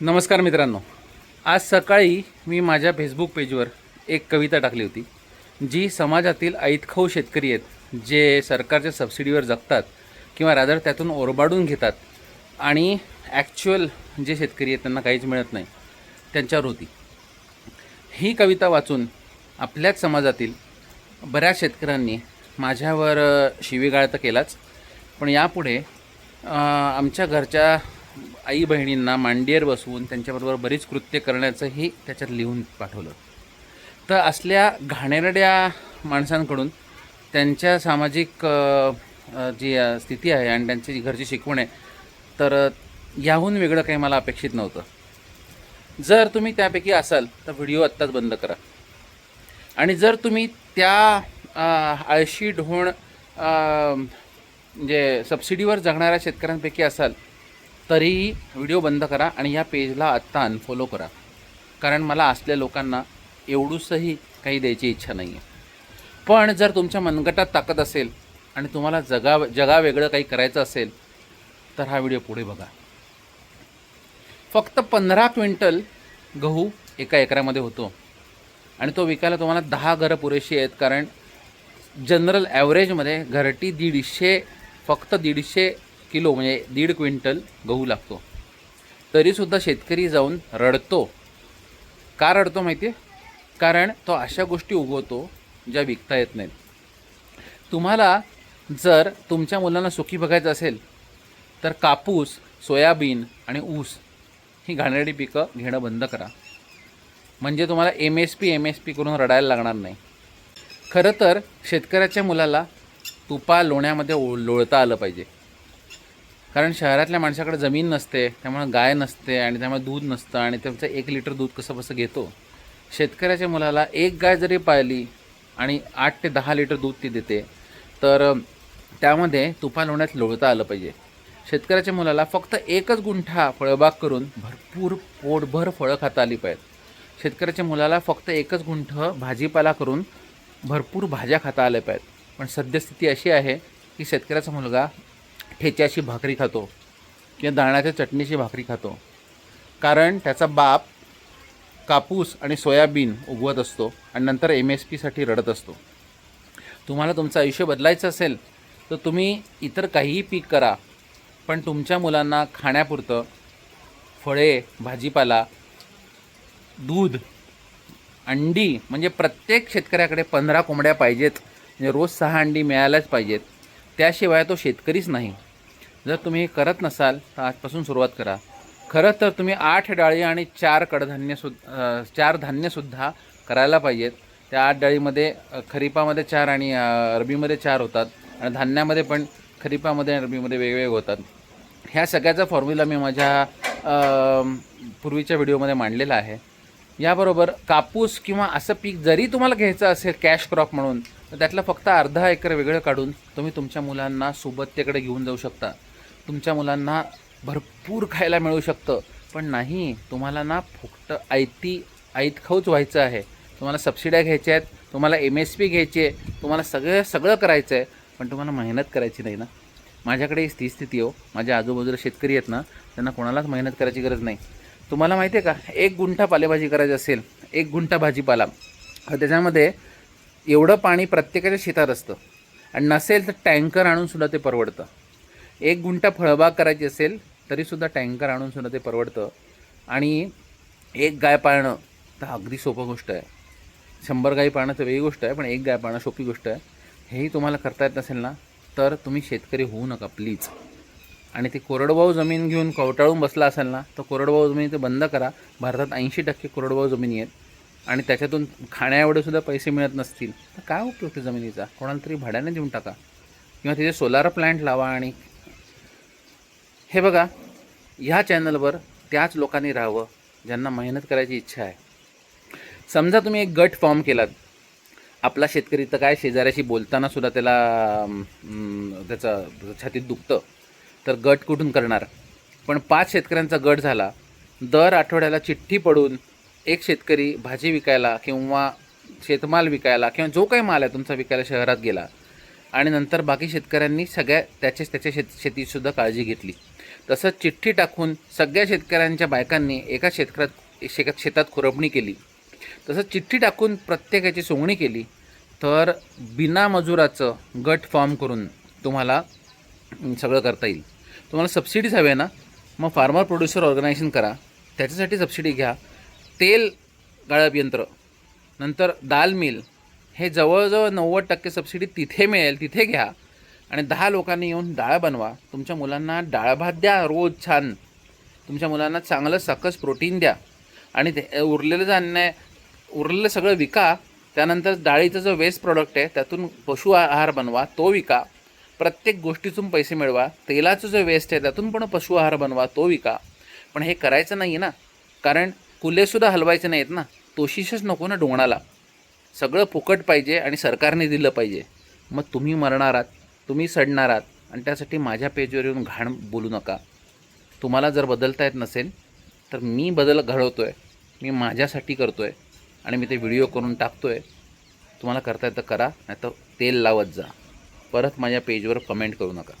नमस्कार मित्रांनो. आज सकाळी मी माझ्या फेसबुक पेजवर एक कविता टाकली होती जी समाजातील ऐतखाऊ शेतकरी आहेत जे सरकारच्या सबसिडीवर जगतात किंवा रादर त्यातून ओरबाडून घेतात आणि ॲक्च्युअल जे शेतकरी आहेत त्यांना काहीच मिळत नाही त्यांच्यावर होती. ही कविता वाचून आपल्याच समाजातील बऱ्याच शेतकऱ्यांनी माझ्यावर शिवीगाळ तर केलाच पण यापुढे आमच्या घरच्या आई बहिणींना मांडियर बसवून त्यांच्याबरोबर बरीच कृत्य करण्याचंही त्याच्यात लिहून पाठवलं. तर असल्या घाणेरड्या माणसांकडून त्यांच्या सामाजिक जी स्थिती आहे आणि त्यांची जी घरची शिकवण आहे तर याहून वेगळं काही मला अपेक्षित नव्हतं. जर तुम्ही त्यापैकी असाल तर व्हिडिओ आत्ताच बंद करा. आणि जर तुम्ही त्या आळशी ढोण म्हणजे सबसिडीवर जगणाऱ्या शेतकऱ्यांपैकी असाल तरीही व्हिडिओ बंद करा आणि या पेजला आत्ता अनफॉलो करा. कारण मला असल्या लोकांना एवढूसही काही द्यायची इच्छा नाही आहे पण जर तुमच्या मनगटात ताकद असेल आणि तुम्हाला जगा जगा वेगळं काही करायचं असेल तर हा व्हिडिओ पुढे बघा. फक्त पंधरा क्विंटल गहू एका एकरामध्ये होतो. आणि तो विकायला तुम्हाला दहा घरं पुरेशी आहेत कारण जनरल ॲव्हरेजमध्ये घरटी दीडशे फक्त दीडशे किलो म्हणजे दीड क्विंटल गहू लागतो. तरीसुद्धा शेतकरी जाऊन रडतो. का रडतो माहिती आहे कारण तो अशा गोष्टी उगवतो ज्या विकता येत नाहीत. तुम्हाला जर तुमच्या मुलांना सुखी बघायचं असेल तर कापूस सोयाबीन आणि ऊस ही घाणेरडी पिकं घेणं बंद करा. म्हणजे तुम्हाला M S P M S P करून रडायला लागणार नाही. खरं तर शेतकऱ्याच्या मुलाला तुपा लोण्यामध्ये ओ लोळता आलं पाहिजे. कारण शहरातल्या माणसाकडे जमीन नसते त्यामुळे गाय नसते आणि त्यामुळे दूध नसतं आणि त्यांचं एक लिटर दूध कसं कसं घेतो? शेतकऱ्याच्या मुलाला एक गाय जरी पाळली आणि आठ ते दहा लिटर दूध ती देते तर त्यामध्ये तुपा लोण्यात लोळता आलं पाहिजे. शेतकऱ्याच्या मुलाला फक्त एकच गुंठा फळबाग करून भरपूर पोटभर फळं खाता आली पाहिजेत. शेतकऱ्याच्या मुलाला फक्त एकच गुंठ भाजीपाला करून भरपूर भाज्या खाता आल्या पाहिजेत. पण सद्यस्थिती अशी आहे की शेतकऱ्याचा मुलगा ठेच्याशी भाकरी खातो किंवा दाण्याच्या चटणीची भाकरी खातो. कारण त्याचा बाप कापूस आणि सोयाबीन उगवत असतो आणि नंतर एम एस पीसाठी रडत असतो. तुम्हाला तुमचं आयुष्य बदलायचं असेल तर तुम्ही इतर काहीही पीक करा पण तुमच्या मुलांना खाण्यापुरतं फळे भाजीपाला दूध अंडी म्हणजे प्रत्येक शेतकऱ्याकडे पंधरा कोंबड्या पाहिजेत म्हणजे रोज सहा अंडी मिळायलाच पाहिजेत. त्याशिवाय तो शेतकरीच नाही. जर तुम्ही हे करत नसाल तर आजपासून सुरुवात करा. खरं तर तुम्ही आठ डाळी आणि चार कडधान्य सु चार धान्यसुद्धा करायला पाहिजेत. त्या आठ डाळीमध्ये खरीपामध्ये चार आणि अरबीमध्ये चार होतात आणि धान्यामध्ये पण खरीपामध्ये आणि अरबीमध्ये वेगवेगळे होतात. ह्या सगळ्याचा फॉर्म्युला मी माझ्या पूर्वीच्या व्हिडिओमध्ये मांडलेला आहे. याबरोबर कापूस किंवा असं पीक जरी तुम्हाला घ्यायचं असेल कॅश क्रॉप म्हणून तर त्यातलं फक्त अर्धा एकर वेगळं काढून तुम्ही तुमच्या मुलांना सोबत्तेकडे घेऊन जाऊ शकता. तुमच्या मुलांना भरपूर खायला मिळू शकतं. पण नाही तुम्हाला ना फुकट आयती आईतखाऊच व्हायचं आहे. तुम्हाला सबसिड्या घ्यायच्या आहेत तुम्हाला एम एस पी घ्यायची आहे तुम्हाला सगळं सगळं करायचं आहे पण तुम्हाला मेहनत करायची नाही ना. माझ्याकडे ही स्थिती हो. माझ्या आजूबाजूला शेतकरी आहेत ना त्यांना कोणालाच मेहनत करायची गरज नाही. तुम्हाला माहिती आहे का एक गुंठा पालेभाजी करायची असेल एक गुंठा भाजीपाला तर त्याच्यामध्ये एवढं पाणी प्रत्येकाच्या शेतात असतं. आणि नसेल तर टँकर आणून सुद्धा ते परवडतं. एक गुंठा फळबाग करायची असेल तरीसुद्धा टँकर आणून सुद्धा ते परवडतं. आणि एक गाय पाळणं तर अगदी सोपं गोष्ट आहे. शंभर गाई पाळणं तर वेगळी गोष्ट आहे पण एक गाय पाळणं सोपी गोष्ट आहे. हेही तुम्हाला करता येत नसेल ना तर तुम्ही शेतकरी होऊ नका प्लीज. आणि ते कोरडवाहू जमीन घेऊन कवटाळून बसला असेल ना तर कोरडवाहू जमीन ते बंद करा. भारतात ऐंशी टक्के कोरडवाहू जमिनी आहेत. आणि त्याच्यातून खाण्याएवढे सुद्धा पैसे मिळत नसतील. तर काय उपयोग त्या जमिनीचा? कोणाला तरी भाड्याने देऊन टाका. किंवा तिथे सोलार प्लांट लावा आणि हे बघा ह्या चॅनलवर त्याच लोकांनी राहावं ज्यांना मेहनत करायची इच्छा आहे. समजा तुम्ही एक गट फॉर्म केलात. आपला शेतकरी तर काय शेजाऱ्याशी बोलताना सुद्धा त्याला त्याचं छातीत दुखतं. तर गट कुठून करणार? पण पाच शेतकऱ्यांचा गट झाला. दर आठवड्याला चिठ्ठी पडून एक शेतकरी भाजी विकायला किंवा शेतमाल विकायला किंवा जो काही माल आहे तुमचा विकायला शहरात गेला. आणि नंतर बाकी शेतकऱ्यांनी सगळ्या त्याचे त्याच्या शेत शेतीसुद्धा काळजी घेतली. तसंच चिठ्ठी टाकून सगळ्या शेतकऱ्यांच्या बायकांनी एका शेतकऱ्यात शेतात शेतात खुरपणी केली. तसंच चिठ्ठी टाकून प्रत्येकाची सोंगणी केली. तर बिना मजुराचं गट फॉर्म करून तुम्हाला सगळं करता येईल. तुम्हाला सबसिडीज हवे ना? मग फार्मर प्रोड्युसर ऑर्गनायझेशन करा. त्याच्यासाठी सबसिडी घ्या. तेल गाळप यंत्र नंतर दाल मिल. हे जवळजवळ नव्वद टक्के सबसिडी तिथे मिळेल तिथे घ्या. आणि दहा लोकांनी येऊन डाळ बनवा. तुमच्या मुलांना डाळ भात द्या रोज छान. तुमच्या मुलांना चांगलं सकस प्रोटीन द्या. आणि ते उरलेलं धान्य उरलेलं सगळं विका. त्यानंतर डाळीचं जो वेस्ट प्रोडक्ट आहे त्यातून पशु आहार बनवा तो विका. प्रत्येक गोष्टीतून पैसे मिळवा. तेलाचं जो वेस्ट आहे त्यातून पण पशु आहार बनवा तो विका. पण हे करायचं नाही आहे ना. कारण कुलेसुद्धा हलवायचे नाहीत ना. तोशिषच नको ना डोंगणाला. सगळं फुकट पाहिजे आणि सरकारने दिलं पाहिजे. मग तुम्ही मरणार आहात. तुम्ही सडणार आहात आणि त्यासाठी माझ्या पेजवर येऊन घाण बोलू नका. तुम्हाला जर बदलता येत नसेल तर मी बदल घडवतो आहे मी माझ्यासाठी करतो आहे आणि मी ते व्हिडिओ करून टाकतो आहे तुम्हाला करता येतं करा नाही तर तेल लावत जा. परत माझ्या पेजवर कमेंट करू नका.